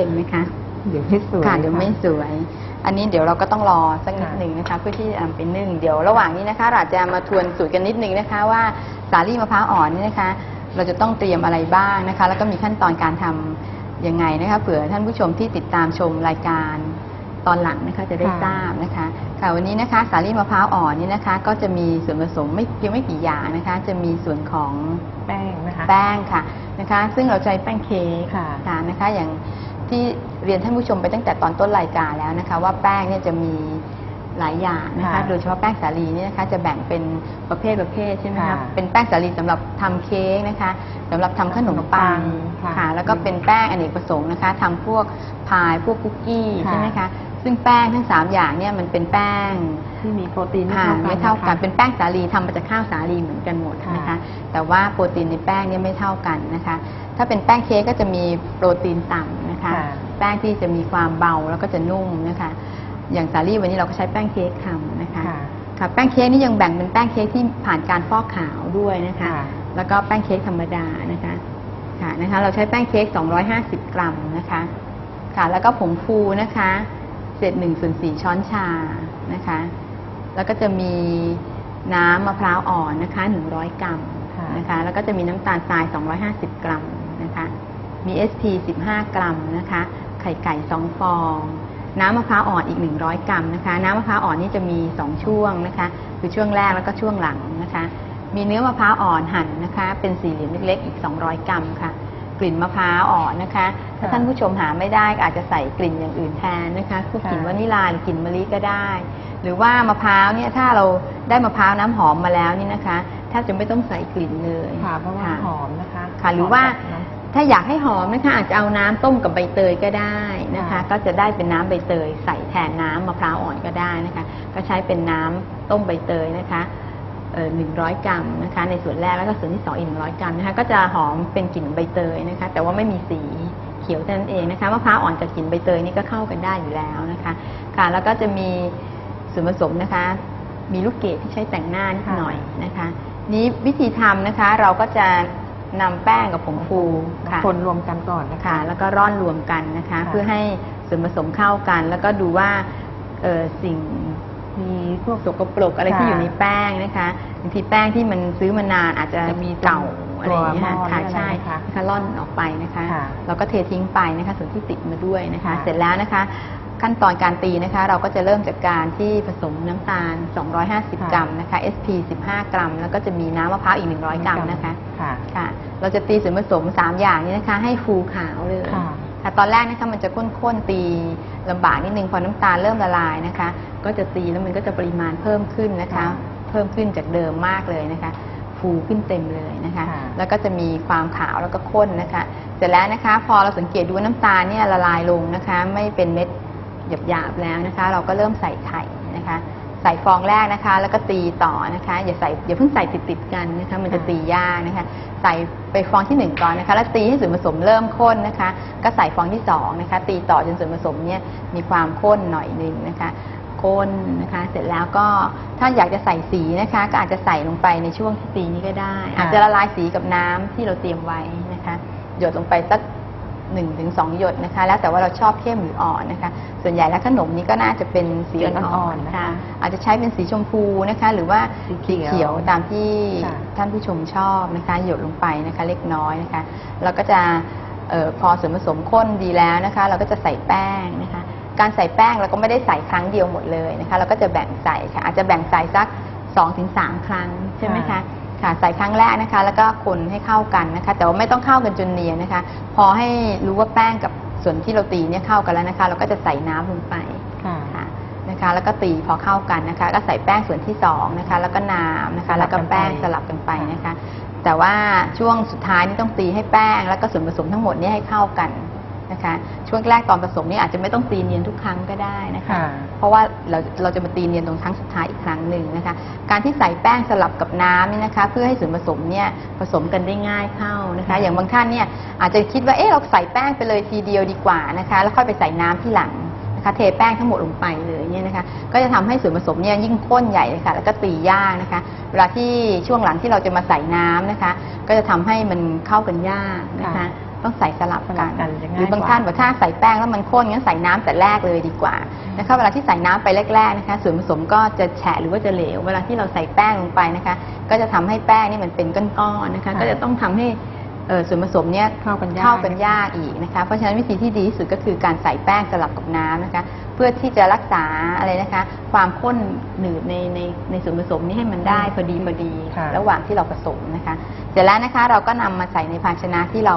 านไม่เต็มไหมคะเดี๋ยวไม่สวยค่ะเดี๋ยวไม่สวย อันนี้เดี๋ยวเราก็ต้องรอสักนิดหนึ่งนะคะเพื่อที่จะนำไปนึ่งเดี๋ยวระหว่างนี้นะคะเราอาจจะมาทวนสูตรกันนิดนึงนะคะว่าสาลี่มะพร้าวอ่อนนี่นะคะ เราจะต้องเตรียมอะไรบ้างนะคะ แล้วก็มีขั้นตอนการทำยังไงนะคะเผื่อท่านผู้ชมที่ติดตามชมรายการตอนหลังนะคะจะได้ทราบนะคะค่ะวันนี้นะคะสาลี่มะพร้าวอ่อนนี่นะคะ ก็จะมีส่วนผสมไม่เพียงไม่กี่อย่างนะคะ จะมีส่วนของแป้งนะคะแป้งค่ะนะคะ ซึ่งเราใช้แป้งเค้กค่ะค่ะนะคะอย่าง ที่เรียนท่านผู้ชมไปตั้งแต่ตอนต้นรายการแล้วนะคะว่าแป้งเนี่ยจะมีหลายอย่างนะคะค่ะโดยเฉพาะแป้งสาลีเนี่ยนะคะจะแบ่งเป็นประเภทประเภทใช่ไหมคะค่ะเป็นแป้งสาลีสำหรับทำเค้กนะคะสำหรับทำขนมปังค่ะค่ะแล้วก็เป็นแป้งอเนกประสงค์นะคะทำพวกพายพวกคุกกี้ค่ะ ใช่ไหมคะ ซึ่งแป้งทั้งสามอย่างเนี่ยมันเป็นแป้งที่มีโปรตีนค่ะไม่เท่ากันะคะ เป็นแป้งสาลีทำมาจากข้าวสาลีเหมือนกันหมดนะคะค่ะแต่ว่าโปรตีนในแป้งเนี่ยไม่เท่ากันนะคะ ถ้าเป็นแป้งเค้กก็จะมีโปรตีนต่ำนะคะ ค่ะ แป้งที่จะมีความเบาแล้วก็จะนุ่มนะคะ อย่างสาลี่วันนี้เราก็ใช้แป้งเค้กทำนะคะ ค่ะ ค่ะแป้งเค้กนี่ยังแบ่งเป็นแป้งเค้กที่ผ่านการฟอกขาวด้วยนะคะ ค่ะ แล้วก็แป้งเค้กธรรมดานะคะ ค่ะนะคะ เราใช้แป้งเค้ก 250 กรัมนะคะ ค่ะ แล้วก็ผงฟูนะคะ เศษหนึ่งส่วนสี่ช้อนชานะคะ แล้วก็จะมีน้ำมะพร้าวอ่อนนะคะ100กรัมค่ะนะคะ แล้วก็จะมีน้ำตาลทราย250กรัมนะคะ มี SP 15กรัมนะคะ ไข่ไก่2ฟอง น้ำมะพร้าวอ่อนอีก100กรัมนะคะ น้ำมะพร้าวอ่อนนี่จะมี2ช่วงนะคะ คือช่วงแรกแล้วก็ช่วงหลังนะคะ มีเนื้อมะพร้าวอ่อนหั่นนะคะ เป็นสี่เหลี่ยมเล็กๆอีก200กรัมค่ะ กลิ่นมะพร้าวอ่อนนะคะ ถ้าค่ะท่านผู้ชมหาไม่ได้ก็อาจจะใส่กลิ่นอย่างอื่นแทนนะคะพวกกลิ่นค่ะวานิลลาหรือกลิ่นมะลิก็ได้ หรือว่ามะพร้าวเนี่ยถ้าเราได้มะพร้าวน้ำหอมมาแล้วนี่นะคะแทบจะไม่ต้องใส่กลิ่นเลยค่ะเพราะว่าค่หอมนะคะค่ะหรือว่าหมจากน้ำถ้าอยากให้หอมนะคะอาจจะเอาน้ำต้มกับใบเตยก็ได้นะคะค่ะก็จะได้เป็นน้ำใบเตย ใส่แทนน้ำมะพร้าวอ่อนก็ได้นะคะ ก็ใช้เป็นน้ำต้มใบเตยนะคะ หนึ่งร้อยกรัมนะคะในส่วนแรกแล้วก็ส่วนที่สองอีกหนึ่งร้อยกรัมนะคะก็จะหอมเป็นกลิ่นใบเตยนะคะแต่ว่าไม่มีสีเขียวเท่านั้นเองนะคะมะพร้าวอ่อนกับกลิ่นใบเตยนี่ก็เข้ากันได้อยู่แล้วนะคะค่ะแล้วก็จะมีส่วนผสมนะคะ มีลูกเกดที่ใช้แต่งหน้านิดค่ะหน่อยนะคะ นี้วิธีทำนะคะเราก็จะนำแป้งกับผงฟูค่ะคนรวมกันก่อนนะคะค่ะแล้วก็ร่อนรวมกันนะคะค่ะเพื่อให้ส่วนผสมเข้ากัน แล้วก็ดูว่าเอ่อสิ่ง มีพวกสกปรกอะไรที่ค่ะอยู่ในแป้งนะคะบางทีแป้งที่มันซื้อมานานอาจจะจะมีเก่าตัวอะไรอย่างเงี้ยหม้อค่ะหรืออะไรใช่นะคะนะคะร่อนออกไปนะคะค่ะเราก็เททิ้งไปนะคะ ส่วนที่ติดมาด้วยนะคะค่ะเสร็จแล้วนะคะ ขั้นตอนการตีนะคะ เราก็จะเริ่มจากการที่ผสมน้ำตาล 250 กรัมนะคะ SP 15 กรัม แล้วก็จะมีน้ำมะพร้าวอีก 100 กรัมนะคะค่ะค่ะเราจะตีส่วนผสม 3 อย่างนี้นะคะ ให้ฟูขาวเลย ค่ะค่ะตอนแรกนะคะมันจะข้นๆตีลำบากนิดนึงพอน้ำตาลเริ่มละลายนะคะ ก็จะตีแล้วมันก็จะปริมาณเพิ่มขึ้นนะคะค่ะเพิ่มขึ้นจากเดิมมากเลยนะคะ ฟูขึ้นเต็มเลยนะคะ ค่ะ แล้วก็จะมีความขาวแล้วก็ข้นนะคะ เสร็จแล้วนะคะ พอเราสังเกตดูว่าน้ำตาลเนี่ยละลายลงนะคะ ไม่เป็นเม็ดหยาบๆแล้วนะคะ เราก็เริ่มใส่ไข่นะคะ ใส่ฟองแรกนะคะ แล้วก็ตีต่อนะคะ อย่าใส่อย่าเพิ่งใส่ติดๆกันนะคะมันจะค่ะตียากนะคะ ใส่ไปฟองที่หนึ่งก่อนนะคะ แล้วตีให้ส่วนผสมเริ่มข้นนะคะ ก็ใส่ฟองที่สองนะคะ ตีต่อจนส่วนผสมเนี่ยมีความข้นหน่อยหนึ่งนะคะข้นนะคะ เสร็จแล้วก็ถ้าอยากจะใส่สีนะคะ ก็อาจจะใส่ลงไปในช่วงที่ตีนี้ก็ได้ อาจจะละลายสีกับน้ำที่เราเตรียมไว้นะคะ หยดลงไปสัก หนึ่งถึงสองหยดนะคะ แล้วแต่ว่าเราชอบเข้มหรืออ่อนนะคะ ส่วนใหญ่แล้วขนมนี้ก็น่าจะเป็นสีสีอ่อ่ออนนๆๆนะนะคะคะอาจจะใช้เป็นสีชมพูนะคะ หรือว่าสีสีเขียวเขียวตามที่ค่ะท่านผู้ชมชอบนะคะ หยดลงไปนะคะ เล็กน้อยนะคะแล้วก็จะเออพอส่วนผสมข้นดีแล้วนะคะ เราก็จะใส่แป้งนะคะ การใส่แป้งเราก็ไม่ได้ใส่ครั้งเดียวหมดเลยนะคะ เราก็จะแบ่งใส่ค่ะอาจจะแบ่งใส่สัก2-3ถึงครั้งใช่ไหมคะ ค่ะค่ะใส่ครั้งแรกนะคะ แล้วก็คนให้เข้ากันนะคะ แต่ว่าไม่ต้องเข้ากันจนเนียนนะคะ พอให้รู้ว่าแป้งกับส่วนที่เราตีเนี่ยเข้ากันแล้วนะคะ เราก็จะใส่น้ำลงไปค่ะค่ะนะคะ แล้วก็ตีพอเข้ากันนะคะ ก็ใส่แป้งส่วนที่สองนะคะ แล้วก็น้ำนะคะ แล้วก็แป้งสลับกันไปนะคะ แต่ว่าช่วงสุดท้ายนี่ต้องตีให้แป้ง แล้วก็ส่วนผสมทั้งหมดเนี่ยให้เข้ากัน นะคะช่วงแรกตอนผสมนี่อาจจะไม่ต้องตีเนียนทุกครั้งก็ได้นะคะค่ะเพราะว่าเราเราจะมาตีเนียนตรงครั้งสุดท้ายอีกครั้งหนึ่งนะคะ การที่ใส่แป้งสลับกับน้ำนี่นะคะ เพื่อให้ส่วนผสมเนี่ยผสมกันได้ง่ายเข้านะคะค่ะอย่างบางท่านเนี่ยอาจจะคิดว่าเออเราใส่แป้งไปเลยทีเดียวดีกว่านะคะ แล้วค่อยไปใส่น้ำที่หลังนะคะเทแป้งทั้งหมดลงไปเลยเนี่ยนะคะ ก็จะทำให้ส่วนผสมเนี่ยยิ่งข้นใหญ่เลยค่ะ แล้วก็ตียากนะคะ เวลาที่ช่วงหลังที่เราจะมาใส่น้ำนะคะ ก็จะทำให้มันเข้ากันยากนะคะค่ะ ต้องใส่สลับสลักับนกันจะง่ายหรือบางกว่าท่านบอกถ้าใส่แป้งแล้วมันข้นงั้นใส่น้ำแต่แรกเลยดีกว่านะคะเวลาที่ใส่น้ำไปแรกๆนะคะส่วนผสมก็จะแฉะหรือว่าจะเหลว เวลาที่เราใส่แป้งลงไปนะคะ ก็จะทำให้แป้งนี่มันเป็นก้อนๆนะคะ ค่ะก็จะต้องทำให้เอ่อส่วนผสมเนี่ยเข้ากันยาก เข้ากันยากอีกนะคะ เพราะฉะนั้นวิธีที่ดีที่สุดก็คือการใส่แป้งสลับกับน้ำนะคะ เพื่อที่จะรักษาอะไรนะคะ ความข้นหนืดในในในส่วนผสมนี้ให้มันได้พอดีพอดีค่ะ ระหว่างที่เราผสมนะคะ เสร็จแล้วนะคะเราก็นำมาใส่ในภาชนะที่เรา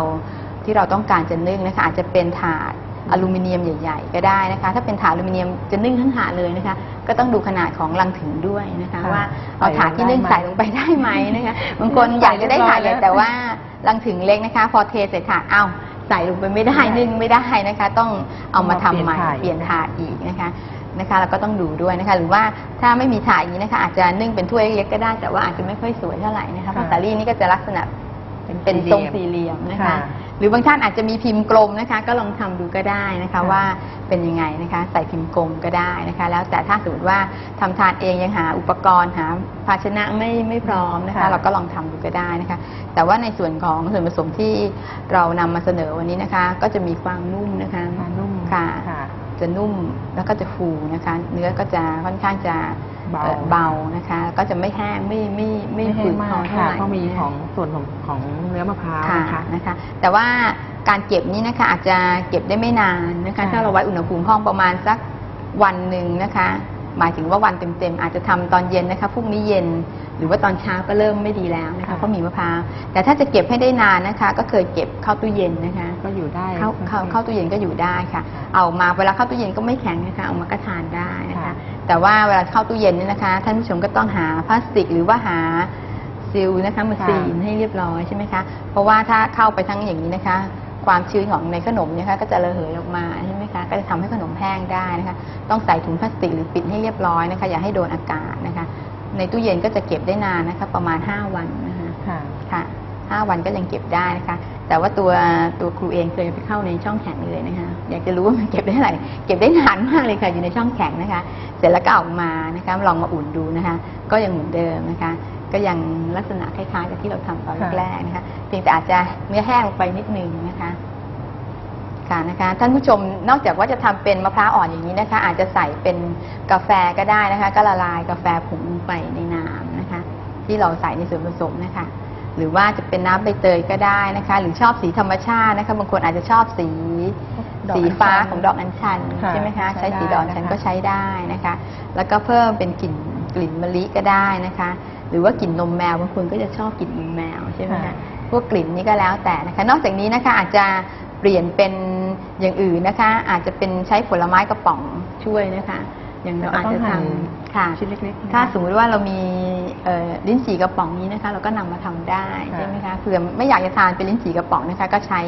ที่เราต้องการจะนึ่งนะคะอาจจะเป็นถาดอลูมิเนียมใหญ่ ๆ ก็ได้นะคะ ถ้าเป็นถาดอลูมิเนียมจะนึ่งทั้งถาดเลยนะคะ ก็ต้องดูขนาดของรังถึงด้วยนะคะค่ะว่าเอาถาดที่นึ่งใส่ใส่ลลงงไปไปได้ไหมนะคะบางคนอยากจะได้ถาดใหญ่ใส่เรียบร้อยแล้วแต่ว่ารังถึงเล็กนะคะ พอเทใส่ถาดเอ้าใส่ลงไปไม่ได้ไม่ได้นึ่งไม่ได้นะคะ ต้องเอามาทำใหม่เอามาเปเปลี่ลี่ยยนนถาถาด ดอีกนะคะนะคะแล้วก็ต้องดูด้วยนะคะ หรือว่าถ้าไม่มีถาดอย่างนี้นะคะ อาจจะนึ่งเป็นถ้วยเล็กๆก็ได้ แต่ว่าอาจจะไม่ค่อยสวยเท่าไหร่นะคะเพราะค่ะสาลี่นี่ก็จะลักษณะเป็นทรงสี่เหลี่ยมนะคะ ค่ะ หรือบางท่านอาจจะมีพิมพ์กลมนะคะ ก็ลองทำดูก็ได้นะคะค่ะว่าเป็นยังไงนะคะใส่พิมพ์กลมก็ได้นะคะ แล้วแต่ถ้าสมมติว่าทำทานเองยังหาอุปกรณ์หาภาชนะไม่ไม่พร้อมนะคะค่ะเราก็ลองทำดูก็ได้นะคะ แต่ว่าในส่วนของส่วนผสมที่เรานำมาเสนอวันนี้นะคะ ก็จะมีความนุ่มนะคะค่ะนุ่มค่ะค่ะ จะนุ่มแล้วก็จะฟูนะคะ เนื้อก็จะค่อนข้างจะ เบาอ่อเบานะคะ ก็จะไม่แห้งไม่ไม่ไม่ไม่แห้ฝืงดมาคอกเท่าค่ะไหร่เพราะมีของส่วนของของเนื้อมะพร้าวค่ะนะคะ นะคะ แต่ว่าการเก็บนี้นะคะอาจจะเก็บได้ไม่นานนะคะ ค่ะ ถ้าเราไว้อุณหภูมิห้องประมาณสักวันหนึ่งนะคะ หมายถึงว่าวันเต็มๆอาจจะทำตอนเย็นนะคะพรุ่งนี้เย็น หรือว่าตอนเช้าก็เริ่มไม่ดีแล้วนะคะค่ะเพราะมีมะพร้าวแต่ถ้าจะเก็บให้ได้นานนะคะ ก็เคยเก็บเข้าตู้เย็นนะคะ ก็อยู่ได้เข้าเข้าเข้าตู้เย็นก็อยู่ได้ค่ะ เอามาเวลาเข้าตู้เย็นก็ไม่แข็งนะคะเอามาก็ทานได้นะคะค่ะแต่ว่าเวลาเข้าตู้เย็นเนี่ยนะคะ ท่านผู้ชมก็ต้องหาพลาสติกหรือว่าหาซิลนะคะมาค่ะซีนให้เรียบร้อยใช่ไหมคะ เพราะว่าถ้าเข้าไปทั้งอย่างนี้นะคะ ความชื้นของในขนมเนี่ยนะคะก็จะระเหยออกมาใช่ไหมคะก็จะทำให้ขนมแห้งได้นะคะ ต้องใส่ถุงพลาสติกหรือปิดให้เรียบร้อยนะคะ อย่าให้โดนอากาศนะคะ ในตู้เย็นก็จะเก็บได้นานนะคะ ประมาณ 5 วันนะคะค่ะ ค่ะห้าวันก็ยังเก็บได้นะคะ แต่ว่าตัวตัวครูเองเคยไปเข้าในช่องแข็งเลยนะคะ อยากจะรู้ว่ามันเก็บได้เท่าไหร่เก็บได้นานมากเลยค่ะอยู่ในช่องแข็งนะคะ เสร็จแล้วก็เอาอกมานะคะลองมาอุ่นดูนะคะ ก็ยังเหมือนเดิมนะคะ ก็ยังลักษณะคล้ายๆกับที่เราทำตอนแรกๆนะคะ เพียงแต่อาจจะเนื้อแห้งลงไปนิดนึงนะคะค่ะนะคะท่านผู้ชมนอกจากว่าจะทำเป็นมะพร้าวอ่อนอย่างนี้นะคะ อาจจะใส่เป็นกาแฟก็ได้นะคะ ก็ละลายกาแฟผงลงไปในน้ำนะคะ ที่เราใส่ในส่วนผสมนะคะ หรือว่าจะเป็นน้ำใบเตยก็ได้นะคะ หรือชอบสีธรรมชาตินะคะบางคนอาจจะชอบสีดอกสีอัญชันฟ้าของดอกอัญชันค่ะใช่ไหมคะใช้ใช้สีได้ดอกอัญชันนะคะ ก็ใช้ได้นะคะ แล้วก็เพิ่มเป็นกลิ่นกลิ่นมะลิก็ได้นะคะ หรือว่ากลิ่นนมแมวบางคนก็จะชอบกลิ่นนมแมวใช่ไหมคะพวกกลิ่นนี้ก็แล้วแต่นะคะ นอกจากนี้นะคะอาจจะเปลี่ยนเป็นอย่างอื่นนะคะ อาจจะเป็นใช้ผลไม้กระป๋องช่วยนะคะ อย่างเราอาจจะทำ ค่ะ ชิ้นเล็กๆนะคะถ้าสมมติว่าเรามีเอ่อลิ้นจี่กระป๋องนี้นะคะ เราก็นำมาทำได้ค่ะใช่ไหมคะเผื่อไม่อยากจะทานเป็นลิ้นจี่กระป๋องนะคะ ก็ใช้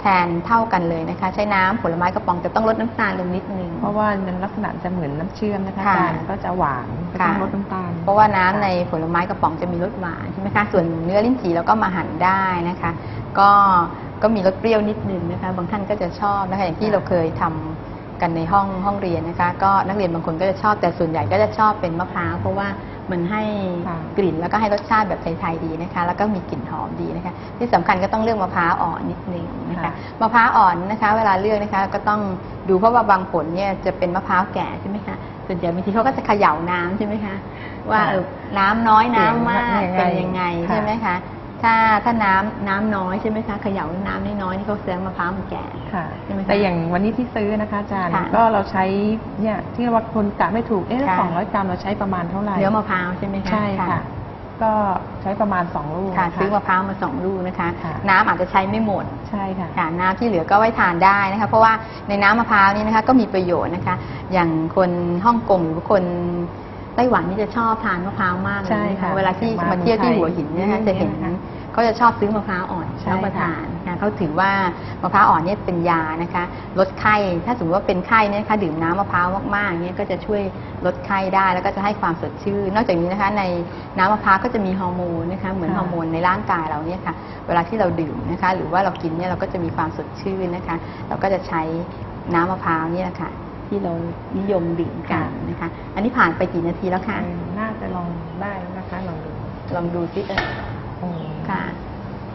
แทนเท่ากันเลยนะคะ ใช้น้ำผลไม้กระป๋องจะต้องลดน้ำตาลลงนิดนึง เพราะว่ามันลักษณะจะเหมือนน้ำเชื่อมนะคะค่ะอาจารย์ก็จะหวานก็ค่ะต้องลดน้ำตาล เพราะว่าน้ำในผลไม้กระป๋องจะมีรสหวานใช่ไหมคะส่วนเนื้อลิ้นจี่เราก็มาหั่นได้นะคะ ก็ก็มีรสเปรี้ยวนิดนึงนะคะ บางท่านก็จะชอบนะคะอย่างที่ค่ะเราเคยทำ กันในห้องห้องเรียนนะคะ ก็นักเรียนบางคนก็จะชอบแต่ส่วนใหญ่ก็จะชอบเป็นมะพร้าวเพราะว่ามันให้ค่ะ กลิ่นแล้วก็ให้รสชาติแบบไทยๆดีนะคะ แล้วก็มีกลิ่นหอมดีนะคะ ที่สำคัญก็ต้องเลือกมะพร้าวอ่อนนิดนึงนะคะค่ะ มะพร้าวอ่อนนะคะ เวลาเลือกนะคะก็ต้องดูเพราะว่าบางผลเนี่ยจะเป็นมะพร้าวแก่ใช่ไหมคะส่วนใหญ่บางทีเขาก็จะเขย่าน้ำใช่ไหมคะว่าเออน้ำน้อยน้ำมากเปลี่เป็ยนนยัยังงไงไงใช่ไหมค่ะคะ ถ้าถ้าน้ำน้ำน้อยใช่ไหมคะเขย่าน้ำน้อยๆนี่เขาแสดงมะพร้าวมันแก่ ค่ะ ใช่ไหมคะแต่อย่างวันนี้ที่ซื้อนะคะอาจารย์ ค่ะก็เราใช้เนี่ยที่เราว่าคนกะไม่ถูก เอ๊ะค่ะ สองร้อยกรัมเราใช้ประมาณเท่าไหร่เนื้อมะพร้าวใช่ไหมคะใช่ค่ะ ก็ใช้ประมาณสองลูกค่ะ น ซื้อมะพร้าวมาสองลูกนะคะ ค่ะ น้ำอาจจะใช้ไม่หมด ใช่ค่ะ ค่ะน้ำที่เหลือก็ไว้ทานได้นะคะ เพราะว่าในน้ำมะพร้าวนี่นะคะก็มีประโยชน์นะคะ อย่างคนฮ่องกงหรือว่าคน ไต้หวันนี่จะชอบทานมะพร้าวมากเลยใช่นะค่ะคะเวลาที่มามาเที่ยวที่เมืองไทยหัวหินเนี่ยนะคะอืมจะเห็นนะคะเขาจะชอบซื้อมะพร้าวอ่อนใช่รับประค่ะทานนะคะเขาถือว่ามะพร้าวอ่อนเนี่ยเป็นยานะคะลดไข้ถ้าสมมติว่าเป็นไข้เนี่ยนะคะดื่มน้ำมะพร้าวมากๆเนี่ยก็จะช่วยลดไข้ได้แล้วก็จะให้ความสดชื่นนอกจากนี้นะคะในน้ำมะพร้าวก็จะมีฮอร์โมนนะคะเหมือนค่ะ ฮอร์โมนในร่างกายเราเนี่ยค่ะเวลาที่เราดื่มนะคะหรือว่าเรากินเนี่ยเราก็จะมีความสดชื่นนะคะ เราก็จะใช้น้ำมะพร้าวเนี่ยแหละค่ะ ที่เรานิยมดื่มกันนะคะ อันนี้ผ่านไปกี่นาทีแล้วคะเออน่าจะลองได้แล้วนะคะลองดูลองดูซิเอออืมค่ะ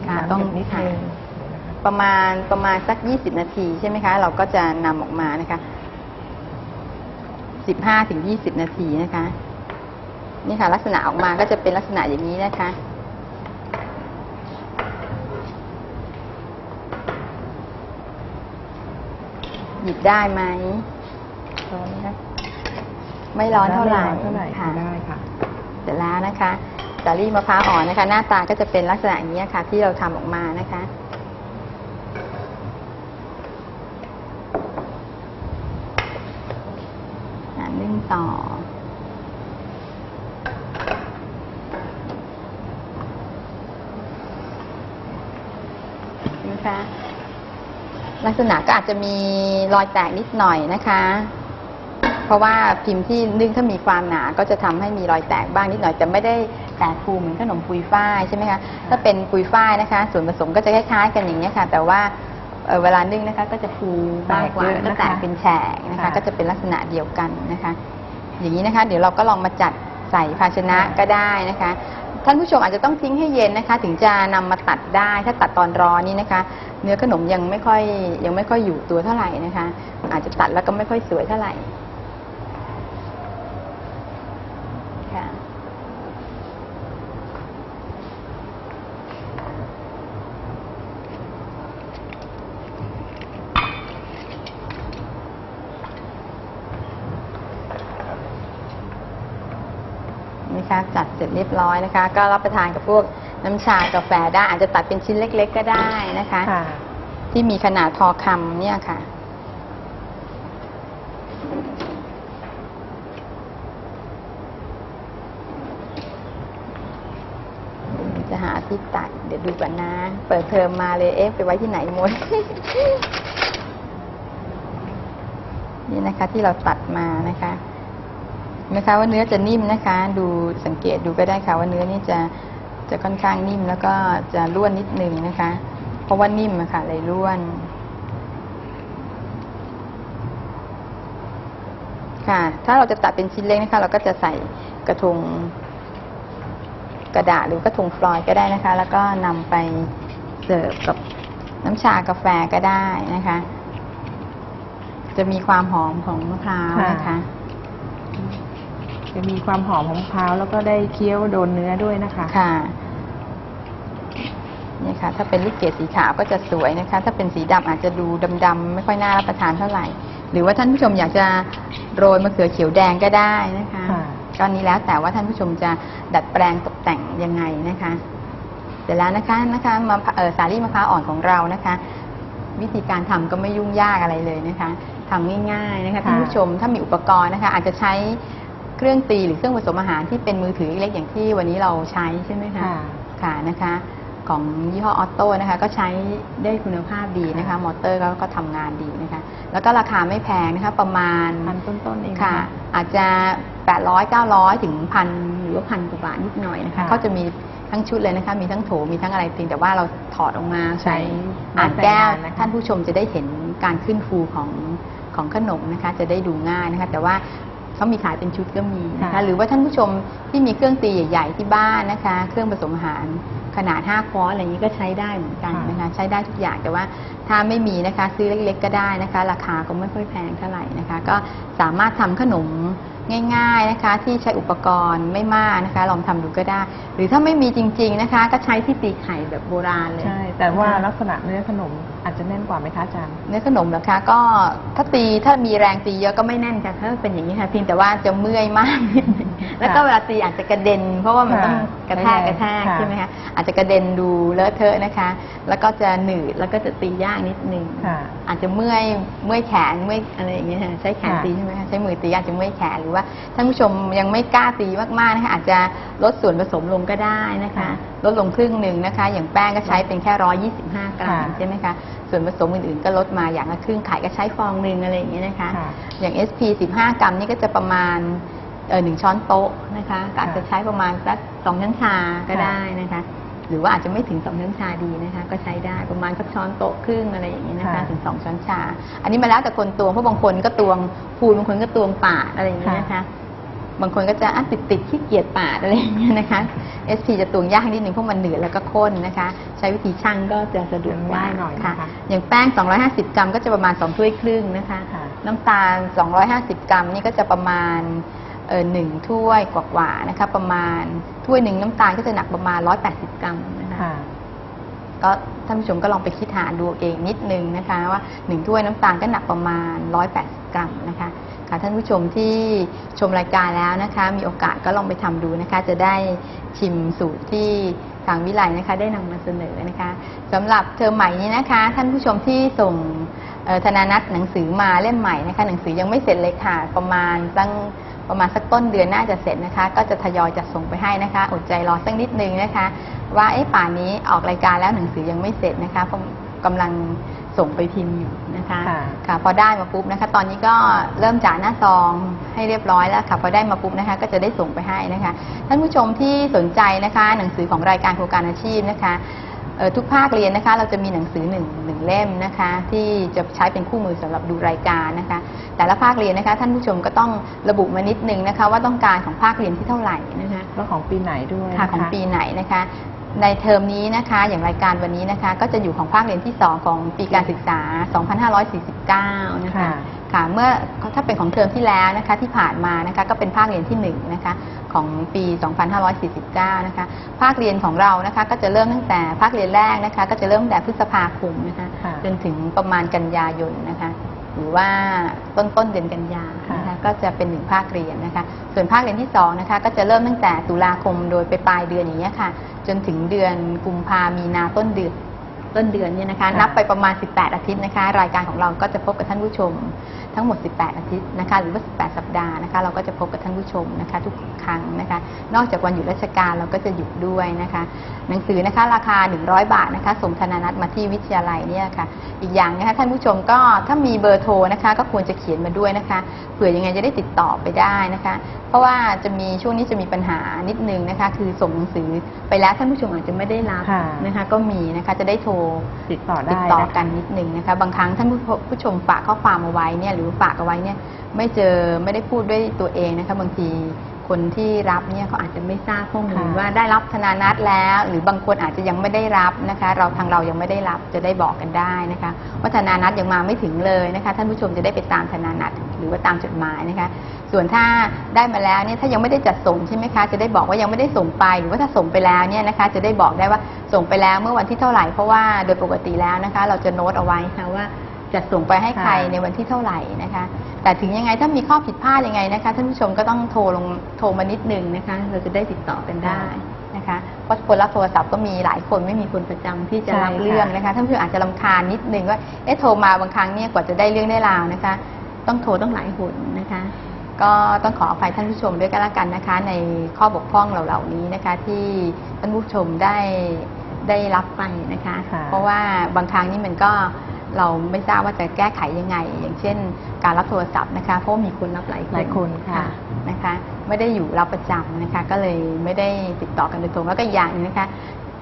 ค่ะน้ำต้องหยดนิดค่ะนึงเดี๋ยวนะคะประมาณประมาณสัก 20 นาทีใช่ไหมคะ เราก็จะนำออกมานะคะ 15ถึง20 นาทีนะคะ นี่ค่ะ ลักษณะออกมาก็จะเป็นลักษณะอย่างนี้นะคะ หยิบได้ไหม ร้อนไหมไม่ร้อนเท่าไหร่ม่ร้อนเท่าไหร่ค่ะได้ค่ะเสร็จแล้วนะคะสาลี่มะพร้าวอ่อนนะคะ หน้าตาก็จะเป็นลักษณะอย่างนี้ค่ะ ที่เราทำออกมานะคะอ่านึ่งต่อนะคะลักษณะก็อาจจะมีรอยแตกนิดหน่อยนะคะ เพราะว่าพิมพ์ที่นึ่งถ้ามีความหนาก็จะทำให้มีรอยแตกบ้างนิดหน่อยแต่ไม่ได้แตกฟูเหมือนขนมปุยฝ้ายใช่ไหมคะถ้าเป็นปุยฝ้ายนะคะ ส่วนผสมก็จะคล้ายๆกันอย่างนี้ยค่ะ แต่ว่าเอ่อเวลานึ่งนะคะ ก็จะฟูมากกว่าแตกเยอะก็นะคะแตกเป็นแฉกนะคะค่ะก็จะเป็นลักษณะเดียวกันนะคะ อย่างนี้นะคะ เดี๋ยวเราก็ลองมาจัดใส่ภาชนะก็ได้นะคะท่านผู้ชมอาจจะต้องทิ้งให้เย็นนะคะ ถึงจะนำมาตัดได้ถ้าตัดตอนร้อนนี่นะคะ เนื้อขนมยังไม่ค่อยยังไม่ค่อยอยู่ตัวเท่าไหร่นะคะ อาจจะตัดแล้วก็ไม่ค่อยสวยเท่าไหร่ค่ะ นะคะจัดเสร็จเรียบร้อยนะคะ ก็รับประทานกับพวกน้ำชากาแฟได้อาจจะตัดเป็นชิ้นเล็ก ๆ ก็ได้นะคะ ค่ะ ที่มีขนาดพอคำเนี่ยค่ะ จะหาที่ตัดเดี๋ยวดูก่อนนะ เปิดเทอมมาเลยเอ๊ะไปไว้ที่ไหนหมด นี่นะคะที่เราตัดมานะคะเห็ นะคะ ว่าเนื้อจะนิ่มนะคะ ดูสังเกตดูก็ได้ค่ะว่าเนื้อนี่จะจะค่อนข้างนิ่มแล้วก็จะร่วนนิดนึงนะคะ เพราะว่านิ่มอะค่ะเลยร่วนค่ะ ถ้าเราจะตัดเป็นชิ้นเล็กนะคะ เราก็จะใส่กระทงกระดาษหรือกระทงฟลอยด์ก็ได้นะคะ แล้วก็นำไปเสิร์ฟกับน้ำชากาแฟก็ได้นะคะ จะมีความหอมของมะพร้าวนะคะ จะมีความหอมของมะพร้าวแล้วก็ได้เคี้ยวโดนเนื้อด้วยนะคะค่ะนี่ค่ะ ถ้าเป็นลูกเกดสีขาวก็จะสวยนะคะ ถ้าเป็นสีดำอาจจะดูดำๆไม่ค่อยน่ารับประทานเท่าไหร่ หรือว่าท่านผู้ชมอยากจะโรยมะเขือเขียวแดงก็ได้นะคะค่ะก็นี้แล้วแต่ว่าท่านผู้ชมจะดัดแปลงตกแต่งยังไงนะคะเสร็จแล้วนะคะนะคะมาเออสาลี่มะพร้าวอ่อนของเรานะคะ วิธีการทำก็ไม่ยุ่งยากอะไรเลยนะคะทำง่ายๆนะคะค่ะท่านผู้ชมถ้ามีอุปกรณ์นะคะ อาจจะใช้ เครื่องตีหรือเครื่องผสมอาหารที่เป็นมือถือเล็กๆอย่างที่วันนี้เราใช้ใช่ไหมคะค่ะค่ะนะคะ ของยี่ห้อออโต้นะคะ ก็ใช้ได้คุณภาพดีนะคะ มอเตอร์ก็ก็ทำงานดีนะคะ แล้วก็ราคาไม่แพงนะคะ ประมาณพันต้นๆเองค่ะ อาจจะ800 900ถึงพันหรือว่าพันกว่าบาทนิดหน่อยนะคะค่ะเขาจะมีทั้งชุดเลยนะคะ มีทั้งโถ มีทั้งอะไรจริงแต่ว่าเราถอดออกมาใช้ใช้อ่านแก้วใช้งานนะคะท่านผู้ชมจะได้เห็นการขึ้นฟูของของขนมนะคะ จะได้ดูง่ายนะคะ แต่ว่า เขามีขายเป็นชุดก็มีนะคะค่ะหรือว่าท่านผู้ชมที่มีเครื่องตีใหญ่ๆที่บ้านนะคะ เครื่องผสมอาหารขนาด 5ควอตอะไรอย่างนี้ก็ใช้ได้เหมือนกันนะคะใช้ได้ทุกอย่างแต่ว่าถ้าไม่มีนะคะซื้อเล็กๆก็ได้นะคะ ราคาก็ไม่ค่อยแพงเท่าไหร่นะคะ ก็สามารถทำขนมง่าย ๆนะคะ ที่ใช้อุปกรณ์ไม่มากนะคะ ลองทำดูก็ได้ หรือถ้าไม่มีจริง ๆนะคะ ก็ใช้ที่ตีไข่แบบโบราณเลยใช่แต่ว่านะคะลักษณะเนื้อขนม อาจจะแน่นกว่าไหมคะอาจารย์ เนื้อขนมเหรอคะก็ถ้าตีถ้ามีแรงตีเยอะก็ไม่แน่นค่ะถ้าเป็นอย่างนี้ค่ะเพียงแต่ว่าจะเมื่อยมากนิดนึงแล้วก็เวลาตีอาจจะกระเด็น เพราะว่ามันต้องค่ะกระแทกกระแทกค่ะใช่ไหมคะอาจจะกระเด็นดูเลอะเทอะนะคะ แล้วก็จะหนืดแล้วก็จะตียากนิดนึงค่ะอาจจะเมื่อยเมื่อยแขนเมื่อยอะไรอย่างเงี้ยค่ะใช้แขนค่ะตีใช่ไหมคะใช้มือตีอาจจะเมื่อยแขนหรือว่าท่านผู้ชมยังไม่กล้าตีมากๆนะคะอาจจะลดส่วนผสมลงก็ได้นะคะค่ะลดลงครึ่งหนึ่งนะคะ อย่างแป้งก็ใช้เป็นแค่ร้อยี่สิบห้ากรัมค่ะใช่ไหมคะ ส่วนผสมอื่นๆ ก็ลดมาอย่างละครึ่งไข่ก็ใช้ฟองหนึ่งอะไรอย่างเงี้ยนะคะค่ะอย่าง SP 15 กรัมนี่ก็จะประมาณเออหนึ่งช้อนโต๊ะนะคะก็อาจจะใช้ประมาณสักสองช้อนชาก็ค่ะได้นะคะหรือว่าอาจจะไม่ถึงสองช้อนชาดีนะคะ ก็ใช้ได้ประมาณสักช้อนโต๊ะครึ่งอะไรอย่างเงี้ยนะคะค่ะถึงสองช้อนชา อันนี้มาแล้วแต่คนตวงเพราะบางคนก็ตวงพูนบางคนก็ตวงปาดอะไรอย่างเงี้ยนะคะ บางคนก็จะอะติดติดๆขี้เกียจปาดอะไรอย่างเงี้ยนะคะ SP จะตวงยากนิดนึงเพราะมันเหนืดแล้วก็ข้นนะคะ ใช้วิธีชั่งก็จะสะดวกกว่าง่ายหน่อยนะคะอย่างแป้ง 250 กรัมก็จะประมาณ 2 ถ้วยครึ่งนะคะค่ะน้ำตาล 250 กรัมนี่ก็จะประมาณเออหนึ่งถ้วยกว่าๆนะคะ ประมาณถ้วยหนึ่งน้ำตาลก็จะหนักประมาณ 180 กรัมนะคะค่ะ ก็ท่านผู้ชมก็ลองไปคิดหาดูเองนิดนึงนะคะว่าหนึ่งถ้วยน้ำตาลก็หนักประมาณ 180 กรัมนะคะค่ะท่านผู้ชมที่ชมรายการแล้วนะคะ มีโอกาสก็ลองไปทำดูนะคะ จะได้ชิมสูตรที่ทางวิไลนะคะ ได้นำมาเสนอนะคะสำหรับเทอมใหม่นี้นะคะ ท่านผู้ชมที่ส่งธนานัตหนังสือมาเล่มใหม่นะคะ หนังสือยังไม่เสร็จเลยค่ะประมาณตั้ง ประมาณสักต้นเดือนน่าจะเสร็จนะคะ ก็จะทยอยจัดส่งไปให้นะคะอดใจรอสักนิดนึงนะคะ ว่าเอ๊ะป่านนี้ออกรายการแล้วหนังสือยังไม่เสร็จนะคะเพราะกำลังส่งไปพิมพ์อยู่นะคะค่ะค่ะพอได้มาปุ๊บนะคะ ตอนนี้ก็เริ่มจ่ายหน้าซองให้เรียบร้อยแล้วค่ะพอได้มาปุ๊บนะคะ ก็จะได้ส่งไปให้นะคะ ท่านผู้ชมที่สนใจนะคะ หนังสือของรายการโครงการอาชีพนะคะเอ่อ ทุกภาคเรียนนะคะ เราจะมีหนังสือหนึ่งหนึ่งเล่มนะคะ ที่จะใช้เป็นคู่มือสำหรับดูรายการนะคะ แต่ละภาคเรียนนะคะ ท่านผู้ชมก็ต้องระบุมานิดนึงนะคะ ว่าต้องการของภาคเรียนที่เท่าไหร่นะคะแล้วของปีไหนด้วยค่ะนของปีไหนนะคะ ในเทอมนี้นะคะอย่างรายการวันนี้นะคะ ก็จะอยู่ของภาคเรียนที่ 2 ของปีการศึกษา 2549 นะคะค่ะคะเมื่อถ้าเป็นของเทอมที่แล้วนะคะที่ผ่านมานะคะก็เป็นภาคเรียนที่1นะคะของปี 2549 นะคะภาคเรียนของเรานะคะก็จะเริ่มตั้งแต่ภาคเรียนแรกนะคะก็จะเริ่มตั้งแต่พฤษภาคมนะคะคะจนถึงประมาณกันยายนนะคะหรือว่าต้นต้นเดือนกันยานะคะค่ะ ก็จะเป็นหนึ่งภาคเรียนนะคะ ส่วนภาคเรียนที่สองนะคะก็จะเริ่มตั้งแต่ตุลาคมโดยไปปลายเดือนอย่างนี้ยค่ะ จนถึงเดือนกุมภามีนาต้นเดือน ต้นเดือนเนี่ยนะคะค่ะนับไปประมาณ 18 อาทิตย์นะคะ รายการของเราก็จะพบกับท่านผู้ชม ทั้งหมด 18 อาทิตย์นะคะ หรือว่า 18 สัปดาห์นะคะ เราก็จะพบกับท่านผู้ชมนะคะ ทุกครั้งนะคะ นอกจากวันหยุดราชการเราก็จะหยุดด้วยนะคะ หนังสือนะคะราคา 100 บาทนะคะส่งธนานัตมาที่วิทยาลัยเนี่ยค่ะ อีกอย่างนะคะท่านผู้ชมก็ถ้ามีเบอร์โทรนะคะ ก็ควรจะเขียนมาด้วยนะคะเผื่อยังไงจะได้ติดต่อไปได้นะคะ เพราะว่าจะมีช่วงนี้จะมีปัญหานิดนึงนะคะ คือส่งหนังสือไปแล้วท่านผู้ชมอาจจะไม่ได้รับค่ะนะคะ ก็มีนะคะจะได้โทรติดต่อได้ติดต่อนะคะ กันนิดนึงนะคะ บางครั้งท่านผู้ผู้ชมฝากข้อความเอาไว้เนี่ยหรือฝากเอาไว้เนี่ยไม่เจอไม่ได้พูดด้วยตัวเองนะคะบางที คนที่รับเนี่ยเขาอาจจะไม่ทราบข้อมูลค่ะว่าได้รับธนานัตแล้ว หรือบางคนอาจจะยังไม่ได้รับนะคะ เราทางเรายังไม่ได้รับจะได้บอกกันได้นะคะว่าธนานัตยังมาไม่ถึงเลยนะคะ ท่านผู้ชมจะได้ไปตามธนานัตหรือว่าตามจดหมายนะคะ ส่วนถ้าได้มาแล้วเนี่ยถ้ายังไม่ได้จัดส่งใช่ไหมคะจะได้บอกว่ายังไม่ได้ส่งไปหรือว่าถ้าส่งไปแล้วเนี่ยนะคะจะได้บอกได้ว่าส่งไปแล้วเมื่อวันที่เท่าไหร่เพราะว่าโดยปกติแล้วนะคะ เราจะโน้ตเอาไว้ค่ะว่า จะส่งไปให้ใครค่ะในวันที่เท่าไหร่นะคะ แต่ถึงยังไงถ้ามีข้อผิดพลาดยังไงนะคะท่านผู้ชมก็ต้องโทรลงโทรมานิดนึงนะคะ เราจะได้ติดต่อกันได้นะคะเพราะคนรับโทรศัพท์ก็มีหลายคนไม่มีคนประจำที่จะรับใช่ค่ะ เรื่องนะคะท่านผู้ชมอาจจะลำคาญนิดนึงว่าเอ๊ะโทรมาบางครั้งเนี่ยกว่าจะได้เรื่องได้ราวนะคะ ต้องโทรต้องหลายหนนะคะ ก็ต้องขออภัยท่านผู้ชมด้วยกันละกันนะคะ ในข้อบกพร่องเหล่านี้นะคะ ที่ท่านผู้ชมได้ได้รับไปนะคะ ค่ะเพราะว่าบางครั้งนี่มันก็ เราไม่ทราบว่าจะแก้ไขยังไง อย่างเช่น การรับโทรศัพท์นะคะเพราะว่ามีคนรับหลายคนหลายคนค่ะนะคะ ไม่ได้อยู่รับประจำนะคะ ก็เลยไม่ได้ติดต่อกันโดยตรงแล้วก็อีกอย่างหนึงนะคะ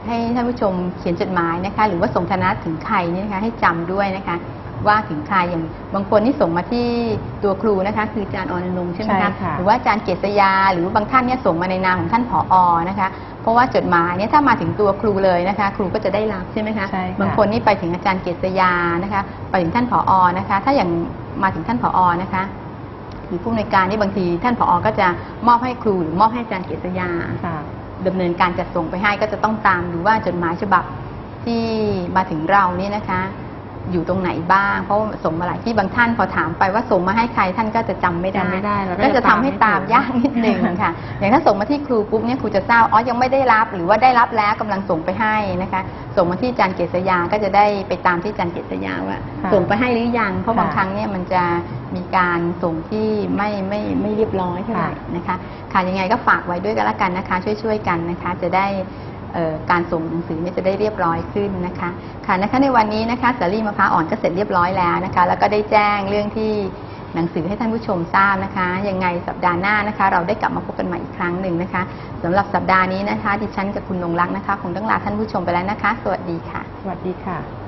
ให้ท่านผู้ชมเขียนจดหมายนะคะ หรือว่าส่งธนัตถึงใครนี่นะคะให้จำด้วยนะคะ ว่าถึงใครอย่างบางคนนี่ส่งมาที่ตัวครูนะคะ คืออาจารย์ออนงค์ใช่ไหมใช่คะค่ะหรือว่าอาจารย์เกษยา หรือว่าบางท่านเนี่ยส่งมาในนามของท่านผอนะคะเพราะว่าจดหมายเนี่ยถ้ามาถึงตัวครูเลยนะคะ ครูก็จะได้รับใช่ไหมคะใช่ค่ะบางคนนี่ไปถึงอาจารย์เกษยานะคะ ไปถึงท่านผอนะคะ ถ้าอย่างมาถึงท่านผอนะคะหรือผู้อำนวยการนี่บางทีท่านผอก็จะมอบให้ครูหรือมอบให้อาจารย์เกษยาค่ะดำเนินการจัดส่งไปให้ก็จะต้องตามดูว่าจดหมายฉบับที่มาถึงเราเนี่ยนะคะ อยู่ตรงไหนบ้าง เพราะว่าส่งมาหลายที่บางท่านพอถามไปว่าส่งมาให้ใครท่านก็จะจำไม่ได้จำไม่ได้เราก็ก็จะจะทำให้ตามตามให้ถูกยากนิดนึงค่ะ อย่างถ้าส่งมาที่ครูปุ๊บเนี่ยครูจะทราบอ๋อยังไม่ได้รับ หรือว่าได้รับแล้วกำลังส่งไปให้นะคะ ส่งมาที่อาจารย์เกษยาก็จะได้ไปตามที่อาจารย์เกษยาว่าค่ะส่งไปให้หรือยังเพราะค่ะบางครั้งเนี่ยมันจะมีการส่งที่ไม่ไม่ไม่เรียบร้อยเท่าไหร่ค่ะนะคะค่ะยังไงก็ฝากไว้ด้วยกันละกันนะคะ ช่วยๆกันนะคะ จะได้เอ่อ การส่งหนังสือเนี่ยจะได้เรียบร้อยขึ้นนะคะค่ะนะคะในวันนี้นะคะสาลี่มะพร้าวอ่อนก็เสร็จเรียบร้อยแล้วนะคะแล้วก็ได้แจ้งเรื่องที่หนังสือให้ท่านผู้ชมทราบนะคะ ยังไงสัปดาห์หน้านะคะ เราได้กลับมาพบกันใหม่อีกครั้งหนึ่งนะคะสำหรับสัปดาห์นี้นะคะ ดิฉันกับคุณนงรักนะคะคงต้องลาท่านผู้ชมไปแล้วนะคะ สวัสดีค่ะ สวัสดีค่ะ